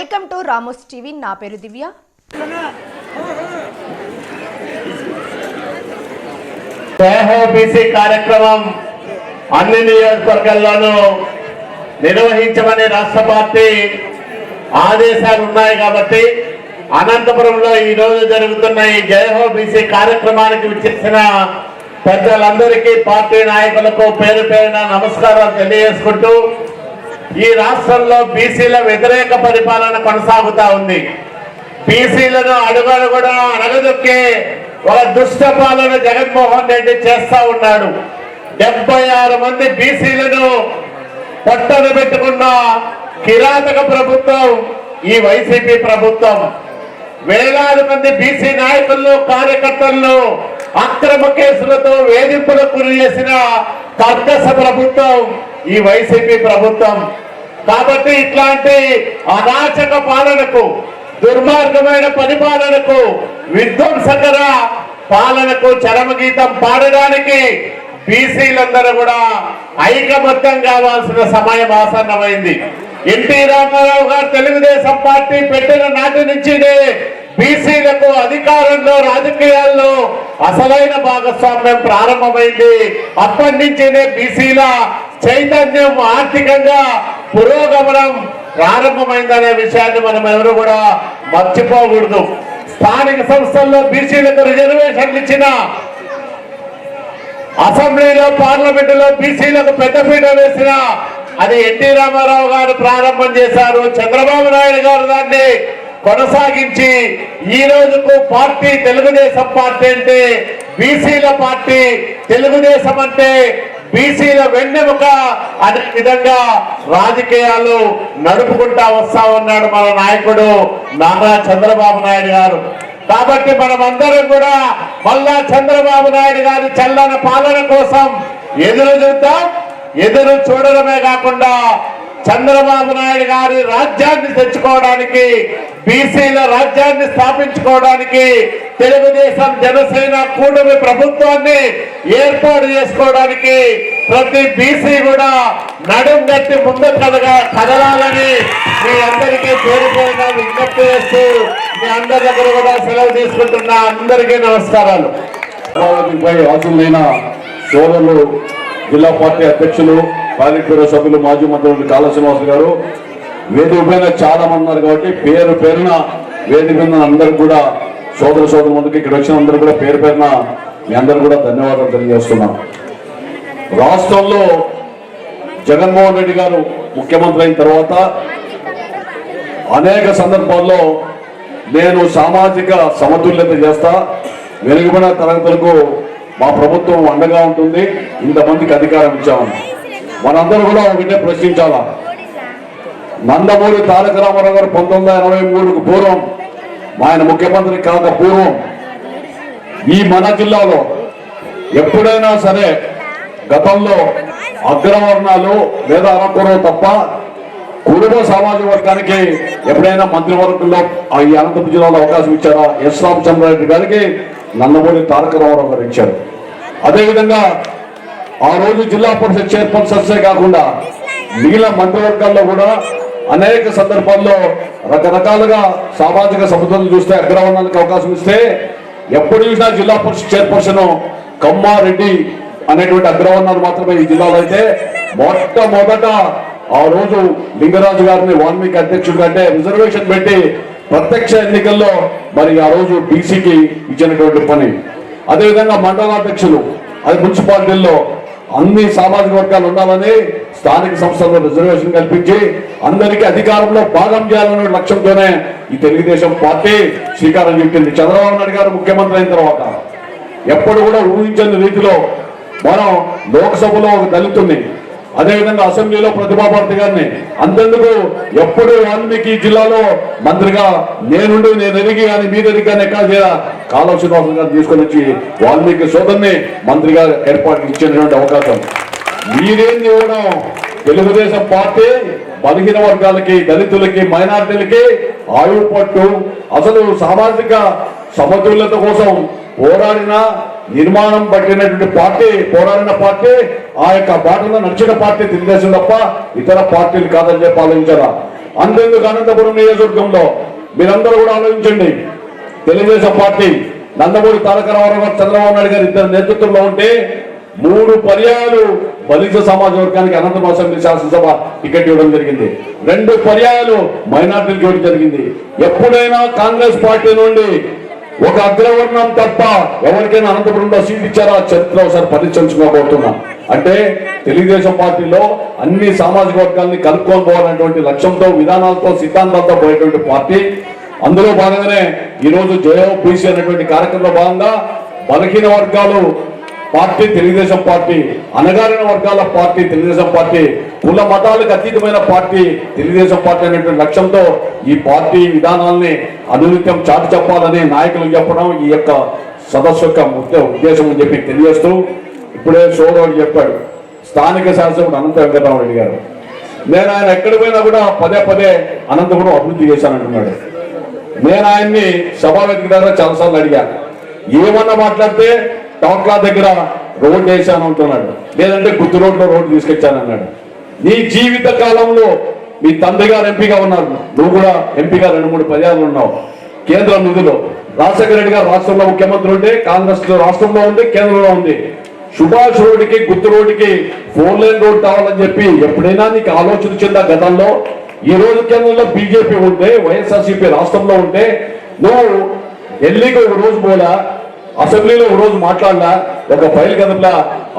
Welcome to Ramos TV. నా పేరు దివ్య. కార్యక్రమం అన్ని నియోజకవర్గాల్లోనూ నిర్వహించమని రాష్ట్ర పార్టీ ఆదేశాలు ఉన్నాయి కాబట్టి అనంతపురంలో ఈ రోజు జరుగుతున్న ఈ జయహో బీసీ కార్యక్రమానికి విచ్చేసిన పెద్దలందరికీ పార్టీ నాయకులకు పేరు పేరున నమస్కారాలు తెలియజేసుకుంటూ ఈ రాష్ట్రంలో బీసీల వ్యతిరేక పరిపాలన కొనసాగుతా ఉంది. బీసీలను అడుగడుగునా అడగదొక్కే ఒక దుష్ట పాలన జగన్మోహన్ రెడ్డి చేస్తా ఉన్నాడు. డెబ్బై ఆరు మంది బీసీలను పొట్టన పెట్టుకున్న కిరాతక ప్రభుత్వం ఈ వైసీపీ ప్రభుత్వం. వేలాది మంది బీసీ నాయకులను కార్యకర్తలను అక్రమ కేసులతో వేధింపులకు గురి చేసిన కర్కస ప్రభుత్వం. ఈ వైసీపీ ప్రభుత్వం. కాబట్టి ఇట్లాంటి అనాచక పాలనకు దుర్మార్గమైన పరిపాలనకు విధ్వంసకర పాలనకు చరమగీతం పాడడానికి బీసీలందరూ కూడా ఐకమత్యం కావాల్సిన సమయం ఆసన్నమైంది. ఎన్టీ రామారావు గారు తెలుగుదేశం పార్టీ పెట్టిన నాటి నుంచినే బీసీలకు అధికారంలో రాజకీయాల్లో అసలైన భాగస్వామ్యం ప్రారంభమైంది. అప్పటి నుంచినే బీసీల చైతన్యం ఆర్థికంగా పురోగమనం ప్రారంభమైందనే విషయాన్ని మనం ఎవరు కూడా మర్చిపోకూడదు. స్థానిక సంస్థల్లో బీసీలకు రిజర్వేషన్లు ఇచ్చిన అసెంబ్లీలో పార్లమెంటులో బీసీలకు పెద్దపీట వేసిన అది ఎన్టీ రామారావు గారు ప్రారంభం చేశారు. చంద్రబాబు నాయుడు గారు దాన్ని కొనసాగించి ఈ రోజుకు పార్టీ తెలుగుదేశం పార్టీ అంటే బీసీల పార్టీ తెలుగుదేశం అంటే బీసీల వెన్నెముక అనే విధంగా రాజకీయాలు నడుపుకుంటా వస్తా ఉన్నాడు మన నాయకుడు నారా చంద్రబాబు నాయుడు గారు. కాబట్టి మనమందరం కూడా మళ్ళా చంద్రబాబు నాయుడు గారి చల్లన పాలన కోసం ఎదురు చూద్దాం ఎదురు చూడడమే కాకుండా చంద్రబాబు నాయుడు గారి రాజ్యాన్ని తెచ్చుకోవడానికి బీసీల రాజ్యాన్ని స్థాపించుకోవడానికి తెలుగుదేశం జనసేన కూటమి ప్రభుత్వాన్ని ఏర్పాటు చేసుకోవడానికి ప్రతి బీసీ కూడా నడుం గట్టి ముందు కదగా కదలాలని మీ అందరికీ పేరుపైన విజ్ఞప్తి చేస్తూ మీ అందరి దగ్గర కూడా సెలవు తీసుకుంటున్న అందరికీ నమస్కారాలు. పై సోదరులు జిల్లా పార్టీ అధ్యక్షులు పాలిట్ బ్యూరో సభ్యులు మాజీ మంత్రులు కాళ శ్రీనివాస్ గారు. వేదిక పైన చాలా మంది ఉన్నారు కాబట్టి పేరు పేరున వేదిక అందరు అందరికి కూడా సోదర సోదరు ముందుకు ఇక్కడ వచ్చిన అందరూ కూడా పేరు పేరున మీ అందరూ కూడా ధన్యవాదాలు తెలియజేస్తున్నాం. రాష్ట్రంలో జగన్మోహన్ రెడ్డి గారు ముఖ్యమంత్రి అయిన తర్వాత అనేక సందర్భాల్లో నేను సామాజిక సమతుల్యత చేస్తా వెలుగుబడిన తరగతులకు మా ప్రభుత్వం అండగా ఉంటుంది ఇంతమందికి అధికారం ఇచ్చామని. మనందరూ కూడా ఒకటే ప్రశ్నించాలా? నందమూరి తారక రామారావు గారు పంతొమ్మిది వందల ఎనభై మూడుకు పూర్వం ఆయన ముఖ్యమంత్రి కాక పూర్వం ఈ మన జిల్లాలో ఎప్పుడైనా సరే గతంలో అగ్రవర్ణాలు లేదా అనంతపురం తప్ప కుటుంబ సామాజిక వర్గానికి ఎప్పుడైనా మంత్రివర్గంలో ఆ ఈ అనంతపురం జిల్లాలో అవకాశం ఇచ్చారా? ఎస్ రామచంద్రారెడ్డి గారికి నందమూరి తారక రామారావు గారు ఇచ్చారు. అదేవిధంగా ఆ రోజు జిల్లా పరిషత్ చైర్పర్సన్సే కాకుండా మిగిలిన మంత్రివర్గాల్లో కూడా అనేక సందర్భాల్లో రకరకాలుగా సామాజిక సమతులను చూస్తే అగ్రవర్ణానికి అవకాశం ఇస్తే ఎప్పుడు చూసినా జిల్లా పరిషత్ చైర్పర్సన్ కమ్మారెడ్డి అనేటువంటి అగ్రవర్ణాలు మాత్రమే ఈ జిల్లాలో అయితే మొట్టమొదట ఆ రోజు లింగరాజు గారిని వాల్మీకి అధ్యక్షుడు అంటే రిజర్వేషన్ పెట్టి ప్రత్యక్ష ఎన్నికల్లో మరి ఆ రోజు బీసీకి ఇచ్చినటువంటి పని. అదేవిధంగా మండలాధ్యక్షులు అది మున్సిపాలిటీల్లో అన్ని సామాజిక వర్గాలు ఉండాలని స్థానిక సంస్థల్లో రిజర్వేషన్ కల్పించి అందరికీ అధికారంలో భాగం చేయాలనే లక్ష్యంతోనే ఈ తెలుగుదేశం పార్టీ శ్రీకారం చుట్టింది. చంద్రబాబు నాయుడు గారు ముఖ్యమంత్రి అయిన తర్వాత ఎప్పుడు కూడా ఊహించని రీతిలో మనం లోక్సభలో ఒక దళితుని అదేవిధంగా అసెంబ్లీలో ప్రతిభా భారతి గారిని అంతెందుకు ఎప్పుడు వాల్మీకి జిల్లాలో మంత్రిగా నేనుండి నేను ఎరిగి కానీ మీరు ఎరిగి కానీ ఎక్కడ కాలువ శ్రీనివాసం తీసుకొని వచ్చి వాల్మీకి సోదరుని మంత్రిగా ఏర్పాటు ఇచ్చినటువంటి అవకాశం. మీరేం ఇవ్వడం తెలుగుదేశం పార్టీ బలహీన వర్గాలకి దళితులకి మైనార్టీలకి ఆయువు పట్టు. అసలు సామాజిక సమతుల్యత కోసం పోరాడిన నిర్మాణం పట్టినటువంటి పార్టీ పోరాడిన పార్టీ ఆ యొక్క బాటలో నడిచిన పార్టీ తెలుగుదేశం తప్ప ఇతర పార్టీలు కాదని చెప్పి ఆలోచించారా? అంతెందుకు అనంతపురం నియోజకవర్గంలో? మీరందరూ కూడా ఆలోచించండి. తెలుగుదేశం పార్టీ నందమూరి తారక రామారావు చంద్రబాబు నాయుడు గారి ఇద్దరు నేతృత్వంలో ఉంటే మూడు పర్యాయాలు బలిజ సమాజ వర్గానికి అనంతపురం అసెంబ్లీ శాసనసభ టికెట్ ఇవ్వడం జరిగింది. రెండు పర్యాయాలు మైనార్టీలకు ఇవ్వడం జరిగింది. ఎప్పుడైనా కాంగ్రెస్ పార్టీ నుండి ఒక అగ్రవర్ణం తప్ప ఎవరికైనా అనంతపురంలో సీట్ ఇచ్చారా? చరిత్ర ఒకసారి పరిచయించుకోబోతున్నా అంటే తెలుగుదేశం పార్టీలో అన్ని సామాజిక వర్గాల్ని కలుపుకొని పోవాలనేటువంటి లక్ష్యంతో విధానాలతో సిద్ధాంతాలతో పోయేటువంటి పార్టీ. అందులో భాగంగానే ఈ రోజు జయో పీసీ అనేటువంటి కార్యక్రమంలో భాగంగా బలహీన వర్గాలు పార్టీ తెలుగుదేశం పార్టీ అనగారిన వర్గాల పార్టీ తెలుగుదేశం పార్టీ కుల మతాలకు అతీతమైన పార్టీ తెలుగుదేశం పార్టీ అనేటువంటి లక్ష్యంతో ఈ పార్టీ విధానాల్ని అనునిత్యం చాటి చెప్పాలని నాయకులు చెప్పడం ఈ యొక్క సదస్సు యొక్క ముఖ్య ఉద్దేశం అని చెప్పి తెలియజేస్తూ ఇప్పుడే సోదరుడు చెప్పాడు. స్థానిక శాసకుడు అనంత వెంకటరామరెడ్డి గారు. నేను ఆయన ఎక్కడ పోయినా కూడా పదే పదే అనంతపురం అభివృద్ధి చేశానంటున్నాడు. నేను ఆయన్ని సభావేదిక ద్వారా చాలాసార్లు అడిగాను. ఏమన్నా మాట్లాడితే టోక్లా దగ్గర రోడ్ వేసాను అంటున్నాడు. లేదంటే గుర్తు రోడ్లో రోడ్డు తీసుకొచ్చానన్నాడు నీ జీవిత కాలంలో మీ తండ్రి గారు ఎంపీగా ఉన్నారు. నువ్వు కూడా ఎంపీగా రెండు మూడు పర్యాలు ఉన్నావు. కేంద్ర నిధులు. రాజశేఖర రెడ్డి గారు రాష్ట్రంలో ముఖ్యమంత్రి ఉంటే కాంగ్రెస్ రాష్ట్రంలో ఉంది కేంద్రంలో ఉంది. సుభాష్ రోడ్డుకి గుర్తు రోడ్డుకి ఫోర్ లైన్ రోడ్ కావాలని చెప్పి ఎప్పుడైనా నీకు ఆలోచన చెందా గతంలో? ఈ రోజు కేంద్రంలో బీజేపీ ఉంటే వైఎస్ఆర్సీపీ రాష్ట్రంలో ఉంటే నువ్వు ఢిల్లీకి ఒక రోజు పోలా అసెంబ్లీలో ఒక రోజు మాట్లాడలా ఒక ఫైల్ కదపలా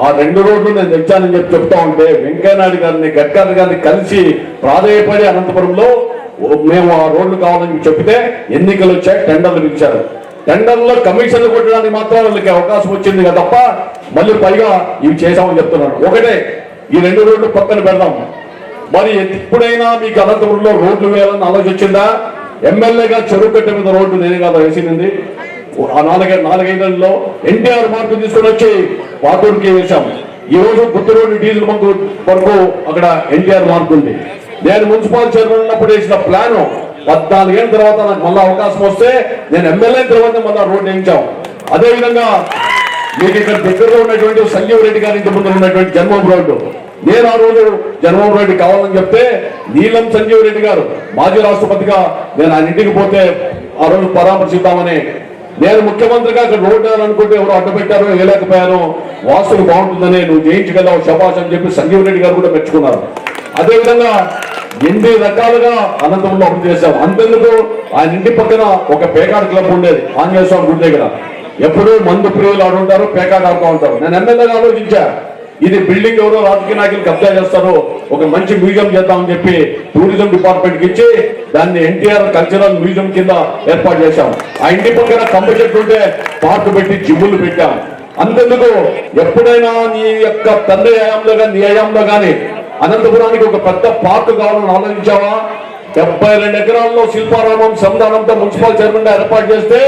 ఆ రెండు రోడ్లు నేను తెచ్చానని చెప్పి చెప్తా ఉంటే వెంకయ్యనాయుడు గారిని గడ్కరీ గారిని కలిసి ప్రాధాయపడి అనంతపురంలో మేము ఆ రోడ్లు కావాలని చెప్తే ఎన్నికలు వచ్చాయి టెండర్లు ఇచ్చారు. టెండర్లో కమిషన్లు కొట్టడానికి మాత్రం వాళ్ళకి అవకాశం వచ్చింది తప్ప మళ్ళీ పైగా ఇవి చేశామని చెప్తున్నాను ఒకటే ఈ రెండు రోడ్లు పక్కన పెడదాం. మరి ఎప్పుడైనా మీకు అనంతపురంలో రోడ్లు వేయాలని ఆలోచించిందా ఎమ్మెల్యేగా చెరువు కట్ట మీద రోడ్డు నేనే కాదు వేసింది. ఆ నాలుగై ఎన్టీఆర్ మార్పు తీసుకొని వచ్చి పాతూరుకి వేశాం. ఈ రోజు గుర్తు డీజిల్ బంక్ వరకు అక్కడ ఎన్టీఆర్ మార్పు ఉంది. నేను మున్సిపల్ చైర్మన్ ఉన్నప్పుడు వేసిన ప్లాను పద్నాలుగేళ్ళ తర్వాత నాకు మళ్ళీ అవకాశం వస్తే నేను ఎమ్మెల్యే తర్వాత మళ్ళీ రోడ్డు వేయించాం. అదేవిధంగా మీకు ఇక్కడ దగ్గరలో ఉన్నటువంటి సంజీవ్ రెడ్డి గారి ఇంటి ముందు ఉన్నటువంటి జన్మం రోడ్డు. నేను ఆ రోజు జన్మం రెడ్డి కావాలని చెప్తే నీలం సంజీవ్ రెడ్డి గారు మాజీ రాష్ట్రపతిగా నేను ఆయన ఇంటికి పోతే ఆ రోజు పరామర్శిద్దామని నేను ముఖ్యమంత్రిగా అక్కడ రోడ్డు అనుకుంటే ఎవరు అడ్డుపెట్టారో వేయలేకపోయాను వాసులు బాగుంటుందని నువ్వు జయించగలవు శబాష్ అని చెప్పి సంజీవ్ రెడ్డి గారు కూడా మెచ్చుకున్నారు. అదేవిధంగా ఎన్ని రకాలుగా అనంతంలో అభివృద్ధి చేశాం. అంతెందుకు ఆయన ఇంటి పక్కన ఒక పేకాడ క్లబ్ ఉండేది ఆంజనేయ స్వామి గుడి దగ్గర. ఎప్పుడూ మందు ప్రియులు ఆడుంటారు పేకాట ఆడుతూ ఉంటారు. నేను ఎమ్మెల్యేగా ఆలోచించా. ఇది బిల్డింగ్ ఎవరో రాజకీయ నాయకులు కబ్జా చేస్తారు ఒక మంచి మ్యూజియం చేద్దామని చెప్పి టూరిజం డిపార్ట్మెంట్కి ఇచ్చి దాన్ని ఎన్టీఆర్ కల్చరల్ మ్యూజియం కింద ఏర్పాటు చేశాం. ఆ ఇంటి పక్కన కంప చెట్టు ఉంటే పార్క్ పెట్టి జిమ్ములు పెట్టాం. అంతెందుకు? ఎప్పుడైనా నీ యొక్క తండ్రి హయాంలో కానీ నీ హయాంలో కానీ అనంతపురానికి ఒక పెద్ద పార్క్ కావాలని ఆలోచించావా? డెబ్బై రెండు ఎకరాల్లో శిల్పారామం సంధానంతో మున్సిపల్ చైర్మన్ ఏర్పాటు చేస్తే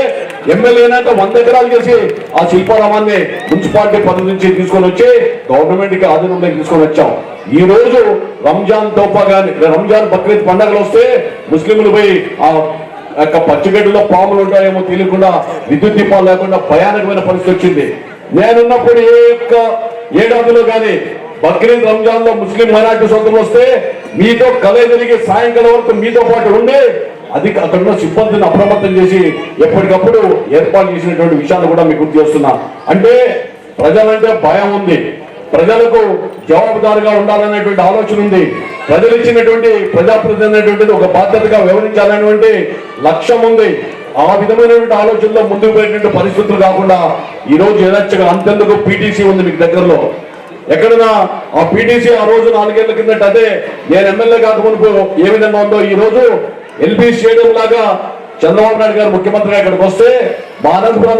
ఎమ్మెల్యేనాక వంద ఎకరాలు చేసి ఆ శిల్పారామాన్ని మున్సిపాలిటీ పదవి నుంచి తీసుకొని వచ్చి గవర్నమెంట్కి ఆధీనంలోకి తీసుకొని వచ్చాం. ఈ రోజు రంజాన్ తోపా కానీ రంజాన్ బక్రీద్ పండగలు వస్తే ముస్లింలు పోయి ఆ యొక్క పచ్చిగడ్డలో పాములు ఉంటాయేమో తెలియకుండా విద్యుత్ దీపాలు లేకుండా భయానకమైన పరిస్థితి వచ్చింది. నేనున్నప్పుడు ఏ యొక్క ఏడాదిలో కానీ బక్రీద్ రంజాన్లో ముస్లిం మైనార్టీ సోదరులు వస్తే మీతో కలే జరిగే సాయంకాలం వరకు మీతో పాటు ఉండి అది అక్కడ ఉన్న సిబ్బందిని అప్రమత్తం చేసి ఎప్పటికప్పుడు ఏర్పాటు చేసినటువంటి విషయాలు కూడా మీకు గుర్తు చేస్తున్నా. అంటే ప్రజలంటే భయం ఉంది. ప్రజలకు జవాబుదారుగా ఉండాలనేటువంటి ఆలోచన ఉంది. ప్రజలు ఇచ్చినటువంటి ప్రజాప్రతినిధి అనేటువంటిది ఒక బాధ్యతగా వివరించాలనేటువంటి లక్ష్యం ఉంది. ఆ విధమైనటువంటి ఆలోచనలో ముందుకు పోయేటువంటి పరిస్థితులు కాకుండా ఈ రోజు యథేచ్ఛగా అంతెందుకు పీటీసీ ఉంది మీకు దగ్గరలో. ఎక్కడన్నా ఆ పీటీసీ ఆ రోజు నాలుగేళ్ళ కిందట అదే నేను ఎమ్మెల్యే కాకమునుపు ఏ విధంగా ఉందో ఈ రోజు ఎల్బీ స్టేడియం లాగా చంద్రబాబు నాయుడు గారు ముఖ్యమంత్రిగా ఇక్కడికి వస్తే మా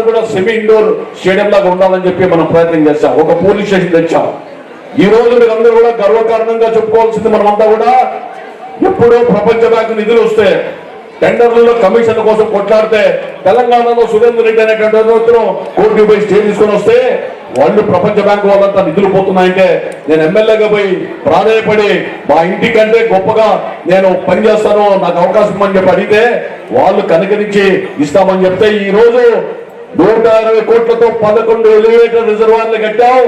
కూడా సెమీ ఇండోర్ స్టేడియం లాగా ఉండాలని చెప్పి మనం ప్రయత్నం చేస్తాం ఒక పోలీస్ స్టేషన్ తెచ్చాం. ఈ రోజు మీరందరూ కూడా గర్వకారణంగా చెప్పుకోవాల్సింది మనమంతా కూడా ఎప్పుడో ప్రపంచ బ్యాంకు నిధులు వస్తే టెండర్లలో కమిషన్ కోసం కొట్లాడితే తెలంగాణలో సురేందర్ రెడ్డి అనేటువంటి కోటి రూపాయలు స్టే తీసుకొని వస్తే వాళ్ళు ప్రపంచ బ్యాంకు వాళ్ళంతా నిధులు పోతున్నాయంటే నేను ఎమ్మెల్యేగా పోయి ప్రాధాయపడి మా ఇంటికంటే గొప్పగా నేను పనిచేస్తాను నాకు అవకాశం అని చెప్పి అడిగితే వాళ్ళు కనుకరించి ఇస్తామని చెప్తే ఈ రోజు నూట అరవై కోట్లతో పదకొండు ఎలివేటర్ రిజర్వాయర్లు కట్టాం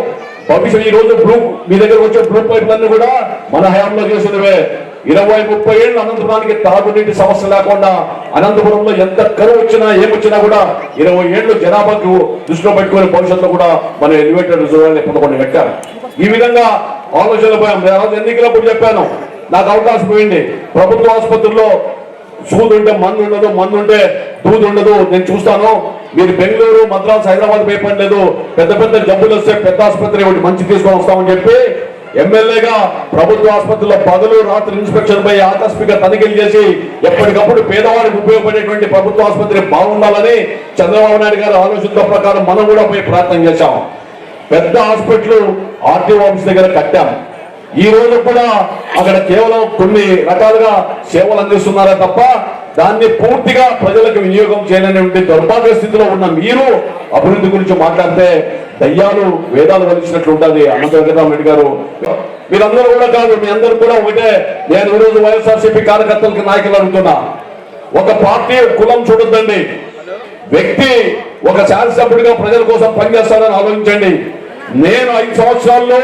భవిష్యత్ ఈ రోజు బ్లూ మీ దగ్గర వచ్చే బ్లూ పైపులన్నీ కూడా మన హయాంలో చేసినవే. ఇరవై ముప్పై ఏళ్ళు అనంతపురానికి తాగునీటి సమస్య లేకుండా అనంతపురంలో ఎంత కరువు వచ్చినా ఏమొచ్చినా కూడా ఇరవై ఏళ్ళు జనాభాకు దృష్టిలో పెట్టుకుని భవిష్యత్తులో కూడా మన ఎలివేటెడ్ రిజర్వాయర్లు పదకొండు పెట్టారు ఈ విధంగా ఆలోచనలు పోయాం. ఎన్నికలప్పుడు చెప్పాను. నాకు అవకాశం పోయింది. ప్రభుత్వ ఆసుపత్రుల్లో సూది ఉంటే మందు ఉండదు మందు ఉంటే దూది ఉండదు. నేను చూస్తాను. మీరు బెంగళూరు మద్రాసు హైదరాబాద్ పోయి లేదు పెద్ద పెద్ద జబ్బులు వస్తే పెద్ద ఆసుపత్రి ఒకటి మంచి తీసుకొని వస్తామని చెప్పి ఎమ్మెల్యేగా ప్రభుత్వ ఆసుపత్రిలో పగలు రాత్రి ఇన్స్పెక్షన్ పై ఆకస్మిక తనిఖీలు చేసి ఎప్పటికప్పుడు పేదవాడికి ఉపయోగపడేటువంటి ప్రభుత్వ ఆసుపత్రి బాగుండాలని చంద్రబాబు నాయుడు గారి ఆలోచనల ప్రకారం మనం కూడా పోయి ప్రయత్నం చేశాం. పెద్ద హాస్పిటల్ ఆర్టీఓ ఆఫీస్ దగ్గర కట్టాం. ఈ రోజు కూడా అక్కడ కేవలం కొన్ని రకాలుగా సేవలు అందిస్తున్నారే తప్ప దాన్ని పూర్తిగా ప్రజలకు వినియోగం చేయలేనటువంటి దౌర్భాగ్య స్థితిలో ఉన్న మీరు అభివృద్ధి గురించి మాట్లాడితే దయ్యాలు వేదాలు వదిలించినట్లు ఉంటుంది అనంత వెంకటరామరెడ్డి గారు. మీరందరూ కూడా కాదు మీ అందరూ కూడా ఒకటే. నేను ఈరోజు వైఎస్ఆర్సీపీ కార్యకర్తలకు నాయకులు అడుగుతున్నా. ఒక పార్టీ కులం చూడొద్దండి. వ్యక్తి ఒక శాసనసభ్యుడిగా ప్రజల కోసం పనిచేస్తారని ఆలోచించండి. నేను ఐదు సంవత్సరాల్లో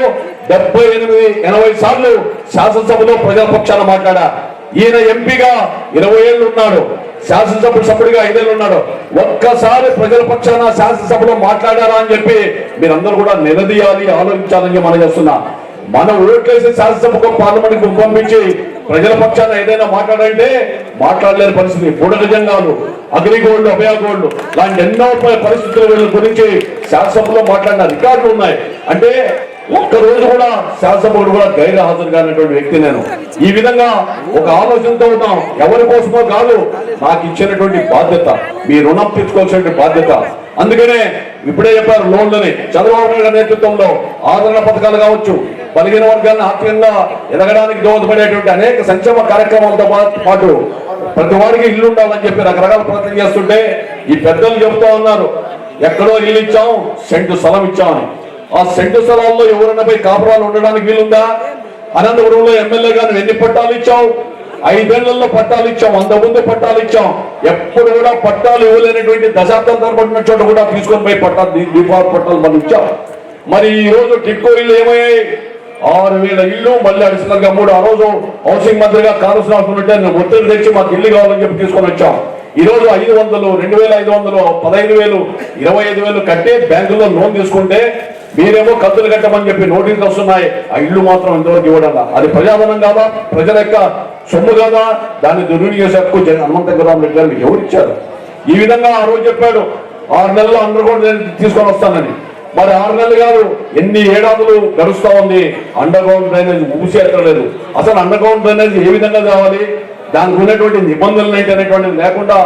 డెబ్బై ఎనిమిది ఎనభై సార్లు శాసనసభలో ప్రజాపక్షాన మాట్లాడా. ఈయన ఎంపీగా ఇరవై ఏళ్ళు ఉన్నాడు. శాసనసభ సభ్యుడిగా ఐదేళ్ళు ఉన్నాడు. ఒక్కసారి ప్రజల పక్షాన శాసనసభలో మాట్లాడారా అని చెప్పి మీరందరూ కూడా నిలదీయాలి ఆలోచించాలని మనం చేస్తున్నా. మనం ఓట్లేసి శాసనసభకు పార్లమెంట్ పంపించి ప్రజల పక్షాన ఏదైనా మాట్లాడంటే మాట్లాడలేని పరిస్థితి. బుడగ అగ్రిగోల్డ్ అభయగోల్డ్ లాంటి ఎన్నో పరిస్థితుల వీళ్ళ గురించి శాసనసభలో మాట్లాడిన రికార్డులు ఉన్నాయి. అంటే ఒక్క రోజు కూడా శాసనసభకు కూడా గైర్ హాజరు కానటువంటి వ్యక్తి నేను. ఈ విధంగా ఒక ఆలోచనతో ఉన్నాం ఎవరి కోసమో కాదు నాకు ఇచ్చినటువంటి బాధ్యత. మీ రుణం తీర్చుకోవాల్సిన బాధ్యత. అందుకనే ఇప్పుడే చెప్పారు లోన్లని. చంద్రబాబు నాయుడు నేతృత్వంలో ఆదరణ పథకాలు కావచ్చు బలిగిన వర్గాన్ని ఆర్థికంగా ఎదగడానికి దోహదపడేటువంటి అనేక సంక్షేమ కార్యక్రమాలతో పాటు ప్రతి వాడికి ఇల్లు ఉండాలని చెప్పి రకరకాల ప్రయత్నం చేస్తుంటే ఈ పెద్దలు చెబుతా ఉన్నారు ఎక్కడో ఇల్లు ఇచ్చాం సెంటు స్థలం ఇచ్చామని. ఆ సెంటు స్థలాల్లో ఎవరైనా పోయి కాపురాలు ఉండడానికి వీలుందా? అనంతపురంలో ఎమ్మెల్యే గారు ఎన్ని పట్టాలు ఇచ్చావు? ఐదేళ్ళలో పట్టాలు ఇచ్చాం అంతకుముందు పట్టాలు ఇచ్చాం. ఎప్పుడు కూడా పట్టాలు ఇవ్వలేనటువంటి దశాబ్దం తరబడిన చోట కూడా తీసుకొని పోయి పట్టాలు దీపావళి పట్టాలు మనం ఇచ్చాం. మరి ఈ రోజు టిక్కో ఇల్లు ఏమయ్యాయి? ఆరు వేల ఇల్లు మళ్ళీ అడిషనల్గా మూడు ఆ రోజు హౌసింగ్ మంత్రిగా కాంగ్రెస్ అవసరం ఉంటే నేను ఒత్తిడి తెచ్చి మాకు ఇల్లు కావాలని చెప్పి తీసుకొని వచ్చాం. ఈ రోజు ఐదు వందలు రెండు వేల ఐదు వందలు పదహైదు వేలు ఇరవై ఐదు వేలు కట్టి బ్యాంకులో లోన్ తీసుకుంటే మీరేమో కంతులు కట్టమని చెప్పి నోటీసులు వస్తున్నాయి. ఆ ఇల్లు మాత్రం ఇంతవరకు ఇవ్వడం అది ప్రజాధనం కాదా? ప్రజల యొక్క సొమ్ము కాదా? దాన్ని దుర్వినియోగం చేసే హక్కు జగన్ హనుమంతరామరెడ్డి గారు మీకు ఎవరు ఇచ్చారు ఈ విధంగా ఆ రోజు చెప్పాడు ఆరు నెలల్లో అండర్ గ్రౌండ్ తీసుకొని వస్తానని. మరి ఆరు నెలలు కాదు ఎన్ని ఏడాదులు గడుస్తా ఉంది. అండర్ గ్రౌండ్ డ్రైనేజ్ ఊసి ఎత్తలేదు అసలు అండర్ గ్రౌండ్ డ్రైనేజ్ ఏ విధంగా కావాలి? దానికి ఉన్నటువంటి నిబంధనలు ఏంటి అనేటువంటివి లేకుండా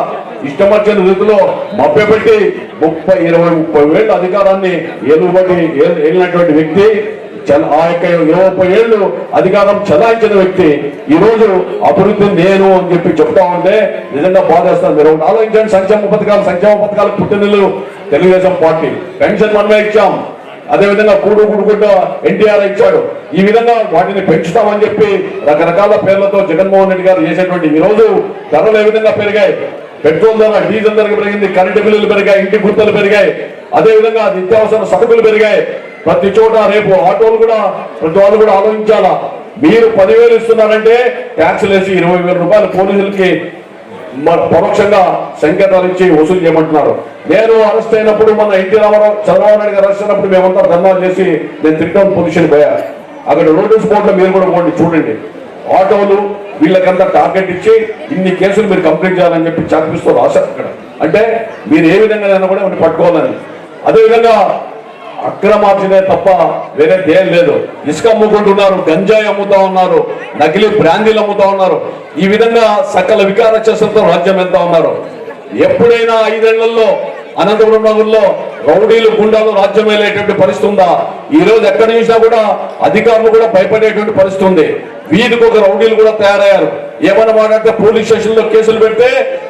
ఇష్టం వచ్చిన రీతిలో మభ్యపెట్టి ముప్పై ఇరవై ముప్పై వేలు అధికారాన్ని ఏలుబడి ఏల్- ఏలినటువంటి వ్యక్తి ఆ యొక్క ఇరవై ముప్పై ఏళ్ళు అధికారం చలాయించిన వ్యక్తి ఈ రోజు అభివృద్ధి నేను అని చెప్పి చెప్తా ఉంటే నిజంగా బాధేస్తాను. మీరు ఒకటి ఆలోచించండి సంక్షేమ పథకాలు సంక్షేమ పథకాలు పుట్టినలు తెలుగుదేశం పార్టీ. పెన్షన్ మనమే ఇచ్చాం. అదే విధంగా కూడు కూడుకుంటూ ఎన్టీఆర్ ఇచ్చాడు. ఈ విధంగా వాటిని పెంచుతామని చెప్పి రకరకాల పేర్లతో జగన్మోహన్ రెడ్డి గారు చేసేటువంటి ఈ రోజు ధరలు ఏ విధంగా పెరిగాయి? పెట్రోల్ ధర డీజిల్ ధర పెరిగింది కరెంటు బిల్లులు పెరిగాయి ఇంటి గుర్తలు పెరిగాయి. అదే విధంగా నిత్యావసర సరుకులు పెరిగాయి. ప్రతి చోట రేపు ఆటోలు కూడా ప్రతి వాళ్ళు కూడా ఆలోచించాలా? మీరు పదివేలు ఇస్తున్నారంటే ట్యాక్సులు వేసి ఇరవై వేల రూపాయలు పోలీసులకి మరి పరోక్షంగా సంకేతాలు ఇచ్చి వసూలు చేయమంటున్నారు. నేను అరెస్ట్ అయినప్పుడు మన ఎన్టీ రామారావు చంద్రబాబు నాయుడు గారు అరెస్ట్ అయినప్పుడు మేమంతా ధర్నాలు చేసి నేను తిట్టడం పొజిషన్ పోయా. అక్కడ నోటీస్ బోర్డులో మీరు కూడా పోండి చూడండి. ఆటోలు వీళ్ళకంతా టార్గెట్ ఇచ్చి ఇన్ని కేసులు మీరు కంప్లీట్ చేయాలని చెప్పి చదివిస్తూ రాశారు అక్కడ అంటే మీరు ఏ విధంగా కూడా వాటిని పట్టుకోవాలని. అదేవిధంగా అక్రమార్జనే తప్ప వేరే ధ్యేయం లేదు. ఇసుక అమ్ముకుంటున్నారు గంజాయి అమ్ముతా ఉన్నారు నకిలీ బ్రాందీలు అమ్ముతా ఉన్నారు. ఈ విధంగా సకల వికార చేసలతో రాజ్యం ఎంత ఉన్నారు. ఎప్పుడైనా ఐదేళ్ళలో అనంతపురం నగరంలో రౌడీలు గుండాలు రాజ్యం వెళ్ళేటువంటి పరిస్థితి ఉందా? ఈ రోజు ఎక్కడ చూసినా కూడా అధికారులు కూడా భయపడేటువంటి పరిస్థితి ఉంది. వీధికి ఒక రౌడీలు కూడా తయారయ్యారు. ఏమన్నా మాట్లాడితే పోలీస్ స్టేషన్లో కేసులు పెడితే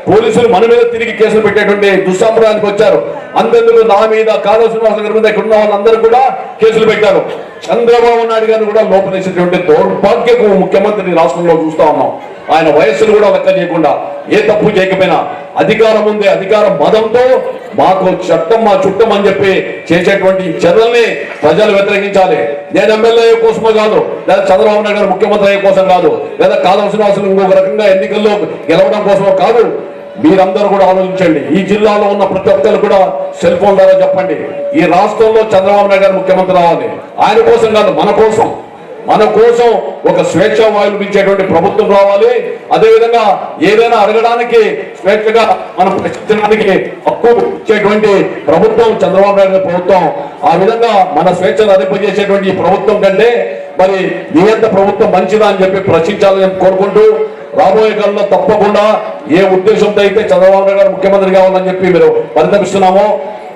పోలీసులు మన మీద తిరిగి కేసులు పెట్టేటువంటి దుస్సాంప్రదాయానికి వచ్చారు. అంతెందుకు నా మీద కాళ శ్రీనివాస గారి మీద ఇక్కడ ఉన్న వాళ్ళందరూ కూడా కేసులు పెట్టారు. చంద్రబాబు నాయుడు గారిని కూడా లోపలేసేటువంటి దౌర్భాగ్యకు ముఖ్యమంత్రిని రాష్ట్రంలో చూస్తా ఉన్నాం. ఆయన వయస్సును కూడా లెక్క చేయకుండా ఏ తప్పు చేయకపోయినా అధికారం ఉంది అధికారం మదంతో మాకు చట్టం మా చుట్టం అని చెప్పి చేసేటువంటి చర్యల్ని ప్రజలు వ్యతిరేకించాలి. నేను ఎమ్మెల్యే కోసమో కాదు లేదా చంద్రబాబు నాయుడు గారు ముఖ్యమంత్రి అయ్యే కోసం కాదు లేదా కాదవసిన శ్రీనివాసులు ఇంకొక రకంగా ఎన్నికల్లో గెలవడం కోసమో కాదు. మీరందరూ కూడా ఆలోచించండి. ఈ జిల్లాలో ఉన్న ప్రతి ఒక్కరు కూడా సెల్ ఫోన్ ద్వారా చెప్పండి. ఈ రాష్ట్రంలో చంద్రబాబు నాయుడు గారు ముఖ్యమంత్రి రావాలి. ఆయన కోసం కాదు మన కోసం. మన కోసం ఒక స్వేచ్ఛ వాయువులు ఇచ్చేటువంటి ప్రభుత్వం రావాలి. అదేవిధంగా ఏదైనా అడగడానికి స్వేచ్ఛగా మనం ప్రశ్నించడానికి హక్కు ఇచ్చేటువంటి ప్రభుత్వం చంద్రబాబు నాయుడు ప్రభుత్వం. ఆ విధంగా మన స్వేచ్ఛను అధింపజేసేటువంటి ఈ ప్రభుత్వం కంటే మరి నియంత ప్రభుత్వం మంచిదా అని చెప్పి ప్రశ్నించాలని కోరుకుంటూ రాబోయే కాలంలో తప్పకుండా ఏ ఉద్దేశంతో అయితే చంద్రబాబు నాయుడు గారు ముఖ్యమంత్రిగా కావాలని చెప్పి మీరు పరితపిస్తున్నామో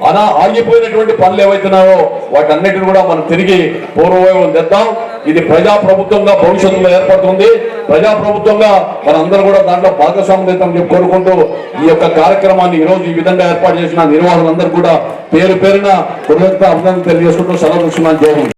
అలా ఆగిపోయినటువంటి పనులు ఏవైతున్నాయో వాటన్నిటిని కూడా మనం తిరిగి పూర్వవైభవం తెద్దాం. ఇది ప్రజా ప్రభుత్వంగా భవిష్యత్తులో ఏర్పడుతుంది. ప్రజా ప్రభుత్వంగా మనందరూ కూడా దాంట్లో భాగస్వామ్యం చెప్పి కోరుకుంటూ ఈ యొక్క కార్యక్రమాన్ని ఈ రోజు ఈ విధంగా ఏర్పాటు చేసిన నిర్వాహకులందరూ కూడా పేరు పేరున కృతజ్ఞత అభినందన తెలియజేసుకుంటూ సెలవు జై